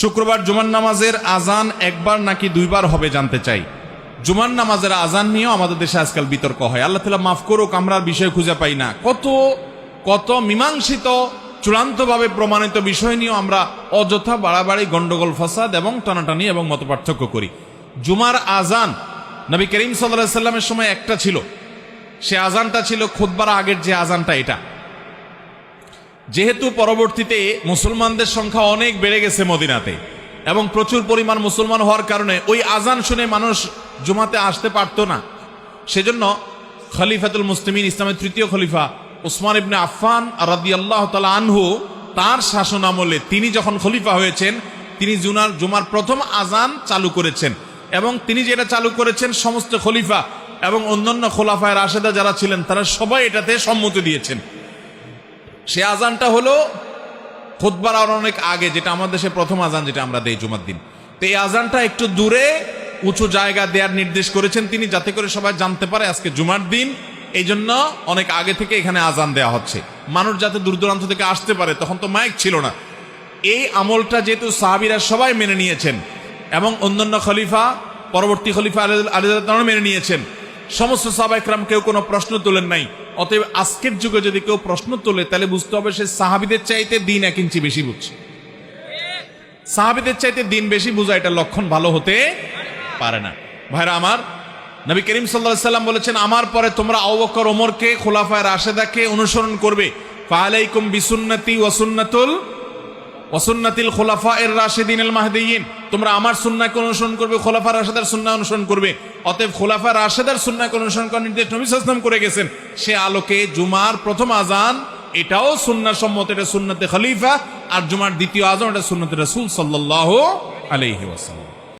শুক্রবার জুমার নামাজের আজান একবার নাকি দুইবার হবে জানতে চাই। জুমার নামাজের আজান নিয়েও আমাদের দেশে আজকাল বিতর্ক হয়। আল্লাহ তালা মাফ করুক, আমরা বিষয় খুঁজে পাই না। কত কত মীমাংসিত, চূড়ান্তভাবে প্রমাণিত বিষয় নিয়েও আমরা অযথা বাড়াবাড়ি, গন্ডগোল, ফাসাদ এবং টানাটানি এবং মত পার্থক্য করি। জুমার আজান নবী করিম সাল্লাহ সাল্লামের সময় একটা ছিল। সে আজানটা ছিল খুদবার আগের যে আজানটা এটা। যেহেতু পরবর্তীতে মুসলমানদের সংখ্যা অনেক বেড়ে গেছে মদিনাতে, এবং প্রচুর পরিমাণ মুসলমান হওয়ার কারণে ওই আজান শুনে মানুষ জুমাতে আসতে পারতো না। সেজন্য খলিফাতুল মুসলিমিন ইসলামের তৃতীয় খলিফা উসমান ইবনে আফফান রাদি আল্লাহ তালা আনহু তার শাসন আমলে তিনি যখন খলিফা হয়েছেন, তিনি জুনার, জুমার প্রথম আজান চালু করেছেন। এবং তিনি যেটা চালু করেছেন সমস্ত খলিফা এবং অন্যান্য খোলাফায় রাশেদা যারা ছিলেন, তারা সবাই এটাতে সম্মতি দিয়েছেন। সে আজানটা হলো খুতবার আর অনেক আগে, যেটা আমাদের দেশে প্রথম আজান যেটা আমরা দেই জুমার দিন। তো এই আজানটা একটু দূরে উঁচু জায়গা দেওয়ার নির্দেশ করেছেন তিনি, যাতে করে সবাই জানতে পারে আজকে জুমার দিন। এই জন্য অনেক আগে থেকে এখানে আজান দেওয়া হচ্ছে। মানুষ যাতে দূর দূরান্ত থেকে আসতে পারে, তখন তো মাইক ছিল না। এই আমলটা যেহেতু সাহাবিরা সবাই মেনে নিয়েছেন এবং অন্যান্য খলিফা, পরবর্তী খলিফা আলী মেনে নিয়েছেন। সমস্ত সাহাবাইকরাম কেউ কোনো প্রশ্ন তোলেন নাই। অতএব আজকের যুগে যদি কেউ প্রশ্ন তোলে, তাহলে বুঝতে হবে সে সাহাবিদের চাইতে দিন এক ইঞ্চি বেশি বুঝছে। সাহাবিদের চাইতে দিন বেশি বোঝা এটা লক্ষণ ভালো হতে পারে না। ভাইরা আমার, নবী করিম সাল্লাহ সাল্লাম বলেছেন, আমার পরে তোমরা আউবকর ওমরকে, খোলাফায় রাশেদাকে অনুসরণ করবে। ফালাইকুম বিসুন্নতি ওয়াসুন্নাতুল ওয়াসুন্নাতিল খোলাফা এর রাশেদিন মাহদিয়িন তোমরা আমার সুন্নাকে অনুসরণ করবে, খোলাফা রাশেদার সুন্না অনুসরণ করবে। অতএব খোলাফা রাশেদার সুন্নাকে অনুসরণ করার নির্দেশ নবী করে গেছেন। সে আলোকে জুমার প্রথম আজান, এটাও সুন্না সম্মত, এটা সুন্নতে খলিফা, আর জুমার দ্বিতীয় আজান, এটা সুন্নতে রাসূল সাল্লাহ আলাইহি ওয়াসাল্লাম।